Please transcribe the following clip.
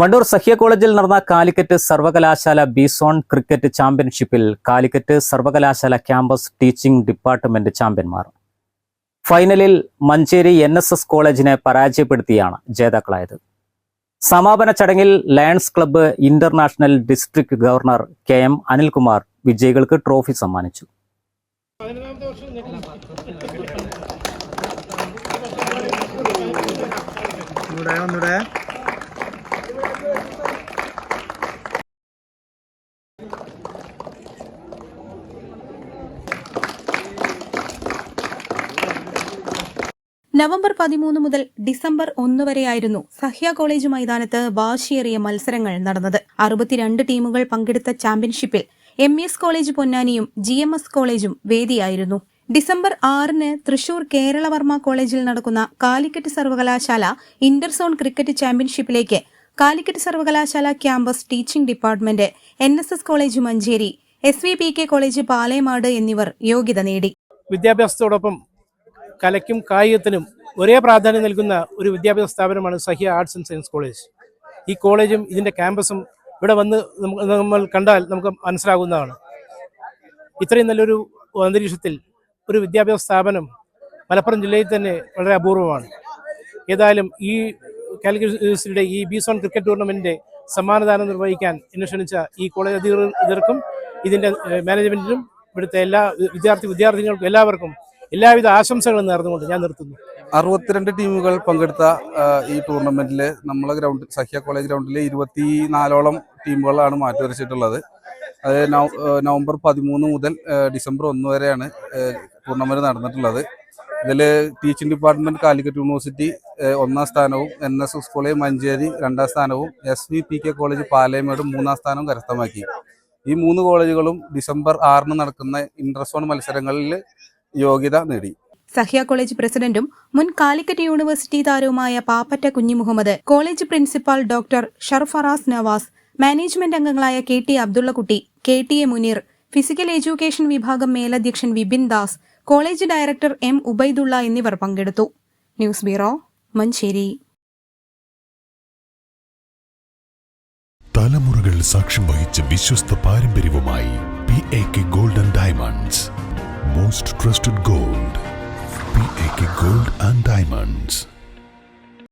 Wandoor Sahya കോളേജിൽ നടന്ന കാലിക്കറ്റ് സർവകലാശാല ബിസോൺ ക്രിക്കറ്റ് ചാമ്പ്യൻഷിപ്പിൽ കാലിക്കറ്റ് സർവകലാശാല ക്യാമ്പസ് ടീച്ചിംഗ് ഡിപ്പാർട്ട്മെന്റ് ചാമ്പ്യന്മാർ. ഫൈനലിൽ മഞ്ചേരി എൻ കോളേജിനെ പരാജയപ്പെടുത്തിയാണ് ജേതാക്കളായത്. സമാപന ചടങ്ങിൽ lions club international district governor K M Anilkumar വിജയികൾക്ക് ട്രോഫി സമ്മാനിച്ചു. നവംബർ പതിമൂന്ന് മുതൽ ഡിസംബർ ഒന്ന് വരെയായിരുന്നു സഹ്യ കോളേജ് മൈതാനത്ത് വാശിയേറിയ മത്സരങ്ങൾ നടന്നത്. അറുപത്തിരണ്ട് ടീമുകൾ പങ്കെടുത്ത ചാമ്പ്യൻഷിപ്പിൽ എം എസ് കോളേജ് പൊന്നാനിയും ജി എം എസ് കോളേജും വേദിയായിരുന്നു. ഡിസംബർ ആറിന് തൃശൂർ കേരളവർമ്മ കോളേജിൽ നടക്കുന്ന കാലിക്കറ്റ് സർവകലാശാല ഇന്റർസോൺ ക്രിക്കറ്റ് ചാമ്പ്യൻഷിപ്പിലേക്ക് കാലിക്കറ്റ് സർവകലാശാല campus teaching department N S S college Manjeri S V P K college Palayamad എന്നിവർ യോഗ്യത നേടി. വിദ്യാഭ്യാസത്തോടൊപ്പം കലയ്ക്കും കായികത്തിനും ഒരേ പ്രാധാന്യം നൽകുന്ന ഒരു വിദ്യാഭ്യാസ സ്ഥാപനമാണ് Sahya arts and science college. ഈ കോളേജും ഇതിന്റെ ക്യാമ്പസും ഇവിടെ വന്ന് നമ്മൾ കണ്ടാൽ നമുക്ക് മനസ്സിലാകുന്നതാണ്. ഇത്രയും നല്ലൊരു അന്തരീക്ഷത്തിൽ ഒരു വിദ്യാഭ്യാസ സ്ഥാപനം മലപ്പുറം ജില്ലയിൽ തന്നെ വളരെ അപൂർവമാണ്. ഏതായാലും ഈ കാലിക്കറ്റ് യൂണിവേഴ്സിറ്റിയുടെ ഈ ബിസോൺ ക്രിക്കറ്റ് ടൂർണമെന്റിന്റെ സമ്മാനദാനം നിർവഹിക്കാൻ എന്നെ ക്ഷണിച്ച ഈ കോളേജ് അധികൃതർക്കും ഇതിന്റെ മാനേജ്മെന്റിനും ഇവിടുത്തെ എല്ലാ വിദ്യാർത്ഥി വിദ്യാർത്ഥികൾക്കും എല്ലാവർക്കും എല്ലാവിധ ആശംസകളും നേർന്നുകൊണ്ട് ഞാൻ നിർത്തുന്നു. അറുപത്തിരണ്ട് ടീമുകൾ പങ്കെടുത്ത ഈ ടൂർണമെന്റിൽ നമ്മളെ ഗ്രൗണ്ട് സഹ്യ കോളേജ് ഗ്രൗണ്ടിൽ ഇരുപത്തി നാലോളം ടീമുകളാണ് മാറ്റിവരച്ചിട്ടുള്ളത് അത് നവംബർ പതിമൂന്ന് മുതൽ ഡിസംബർ ഒന്ന് വരെയാണ് ടൂർണമെന്റ് നടന്നിട്ടുള്ളത്. ഇതിൽ ടീച്ചിങ് ഡിപ്പാർട്ട്മെന്റ് കാലിക്കറ്റ് യൂണിവേഴ്സിറ്റി ഒന്നാം സ്ഥാനവും N S S college Manjeri രണ്ടാം സ്ഥാനവും S V P K college Palayamed മൂന്നാം സ്ഥാനവും കരസ്ഥമാക്കി. ഈ മൂന്ന് കോളേജുകളും ഡിസംബർ ആറിന് നടക്കുന്ന ഇന്റർസോൺ മത്സരങ്ങളിൽ യോഗ്യത നേടി. സഹ്യ കോളേജ് പ്രസിഡന്റും മുൻ കാലിക്കറ്റ് യൂണിവേഴ്സിറ്റി താരവുമായ Pappatta Kunhi Muhammad college principal doctor Sharfaraz Nawaz management അംഗങ്ങളായ K T Abdullakutty K T A Muneer physical education വിഭാഗം മേലധ്യക്ഷൻ Vipin Das college director M Ubaidulla എന്നിവർ പങ്കെടുത്തു. News bureau Manjeri. തലമുറകൾ സാക്ഷ്യം വഹിച്ച വിശ്വസ്ത പാരമ്പര്യവുമായി P A K golden diamonds. Most trusted gold P A K gold and diamonds.